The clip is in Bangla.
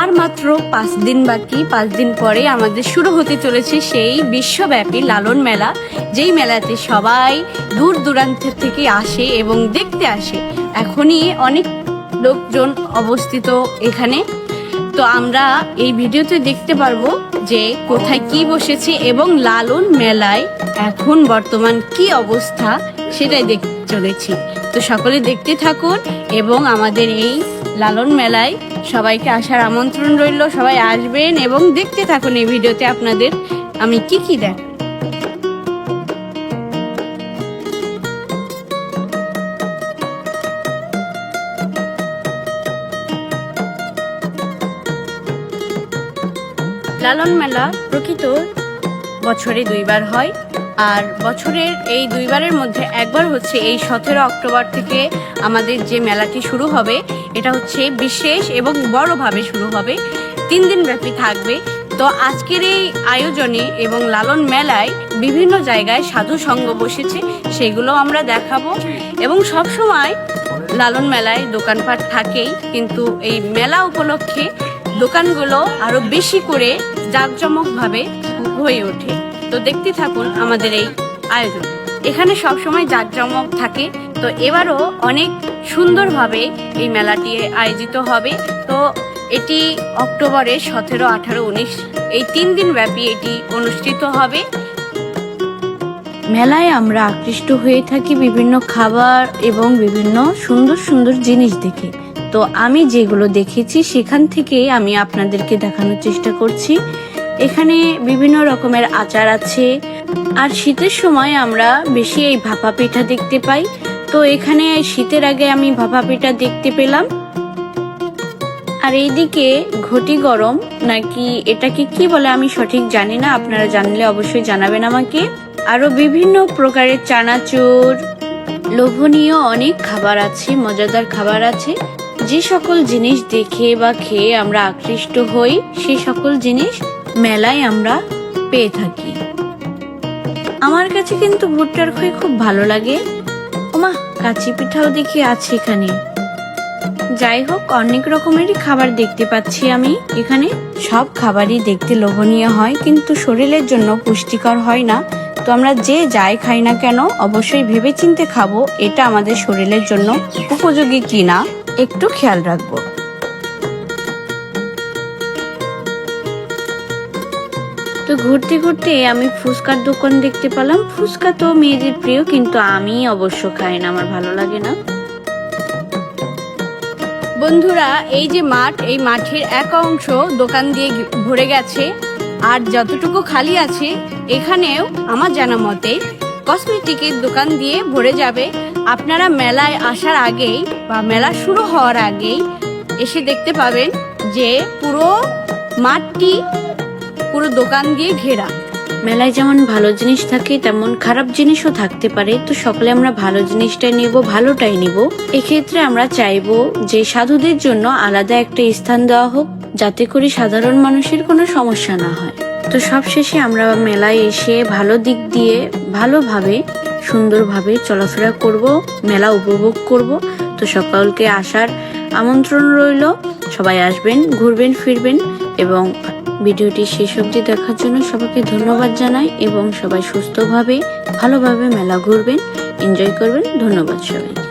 আর মাত্র পাঁচ দিন বাকি, পাঁচ দিন পরে আমাদের শুরু হতে চলেছে সেই বিশ্বব্যাপী লালন মেলা, যেই মেলাতে সবাই দূর দূরান্ত থেকে আসে এবং দেখতে আসে। এখনই অনেক লোকজন অবস্থিত এখানে। তো আমরা এই ভিডিওতে দেখতে পারব যে কোথায় কি বসেছে এবং লালন মেলায় এখন বর্তমান কি অবস্থা, সেটাই দেখতে চলেছি। তো সকলে দেখতে থাকুন এবং আমাদের এই লালন মেলায় সবাইকে আসার আমন্ত্রণ রইল। সবাই আসবেন এবং দেখতে থাকুন এই ভিডিওতে আপনাদের আমি কি কি দেখ লালন মেলা প্রকৃত বছরে দুইবার হয়। আর বছরের এই দুইবারের মধ্যে একবার হচ্ছে এই সতেরো অক্টোবর থেকে আমাদের যে মেলাটি শুরু হবে, এটা হচ্ছে বিশেষ এবং বড়ভাবে শুরু হবে। তিন দিন ব্যাপী থাকবে। তো আজকের এই আয়োজনে এবং লালন মেলায় বিভিন্ন জায়গায় সাধু সঙ্গ বসেছে, সেগুলো আমরা দেখাবো। এবং সব সময় লালন মেলায় দোকানপাট থাকেই, কিন্তু এই মেলা উপলক্ষে দোকানগুলো আরও বেশি করে জাঁকজমকভাবে হয়ে ওঠে। তো দেখতে থাকুন আমাদের এই আয়োজন। এখানে সব সময় জাঁকজমক থাকে, তো এবারও অনেক সুন্দরভাবে এই মেলাটি আয়োজিত হবে। তো এটি অক্টোবরের সতেরো, আঠারো, উনিশ, এই তিন দিন ব্যাপী এটি অনুষ্ঠিত হবে। মেলায় আমরা আকৃষ্ট হয়ে থাকি বিভিন্ন খাবার এবং বিভিন্ন সুন্দর সুন্দর জিনিস দেখে। তো আমি যেগুলো দেখেছি, সেখান থেকে আমি আপনাদেরকে দেখানোর চেষ্টা করছি। এখানে বিভিন্ন রকমের আচার আছে। আর শীতের সময় আমরা বেশি এই ভাপা পিঠা দেখতে পাই। তো এখানে শীতের আগে আমি ভাপা পিঠা দেখতে পেলাম। আর এইদিকে ঘটি গরম নাকি এটাকে কি বলে আমি সঠিক জানি না, আপনারা জানলে অবশ্যই জানাবেন আমাকে। আরও বিভিন্ন প্রকারের চানাচুর, লোভনীয় অনেক খাবার আছে, মজাদার খাবার আছে। যে সকল জিনিস দেখে বা খেয়ে আমরা আকৃষ্ট হই, সে সকল জিনিস মেলায় আমরা পেয়ে থাকি। আমার কাছে কিন্তু ভুট্টার খই খুব ভালো লাগে। ওমা, কাচি পিঠাও দেখি আছে এখানে। যাই হোক, অনেক রকমেরই খাবার দেখতে পাচ্ছি আমি। এখানে সব খাবারই দেখতে লোভনীয় হয়, কিন্তু শরীরের জন্য পুষ্টিকর হয় না। তো আমরা যে যাই খাই না কেন, অবশ্যই ভেবেচিন্তে খাব, এটা আমাদের শরীরের জন্য উপযোগী কিনা, একটু খেয়াল রাখব। তো ঘুরতে ঘুরতে আমি ফুচকার দোকান দেখতে পেলাম। ফুচকা তো মেয়েদের প্রিয়, কিন্তু আমি অবশ্য খাই না, আমার ভালো লাগে না। বন্ধুরা, এই যে মাঠ, এই মাঠের এক অংশ দোকান দিয়ে ভরে গেছে। আর যতটুকু খালি আছে, এখানেও আমার জানা মতে কসমেটিকের দোকান দিয়ে ভরে যাবে। আপনারা মেলায় আসার আগেই বা মেলা শুরু হওয়ার আগেই এসে দেখতে পাবেন যে পুরো মাঠটি পুরো দোকান দিয়ে ঘেরা। মেলায় যেমন ভালো জিনিস থাকে, তেমন খারাপ জিনিসও থাকতে পারে। তো সকলে আমরা ভালো জিনিসটাই নিব, ভালোটাই নিব। এক্ষেত্রে আমরা চাইব যে সাধুদের জন্য আলাদা একটা স্থান দেওয়া হোক, যাতে করে সাধারণ মানুষের কোনো সমস্যা না হয়। তো সবশেষে আমরা মেলায় এসে ভালো দিক দিয়ে ভালোভাবে, সুন্দরভাবে চলাফেরা করব, মেলা উপভোগ করব। তো সকলকে আসার আমন্ত্রণ রইল। সবাই আসবেন, ঘুরবেন, ফিরবেন এবং ভিডিওটি শেষ অবধি দেখার জন্য সবাইকে ধন্যবাদ জানাই এবং সবাই সুস্থভাবে, ভালোভাবে মেলা ঘুরবেন এনজয় করবেন। ধন্যবাদ সবাই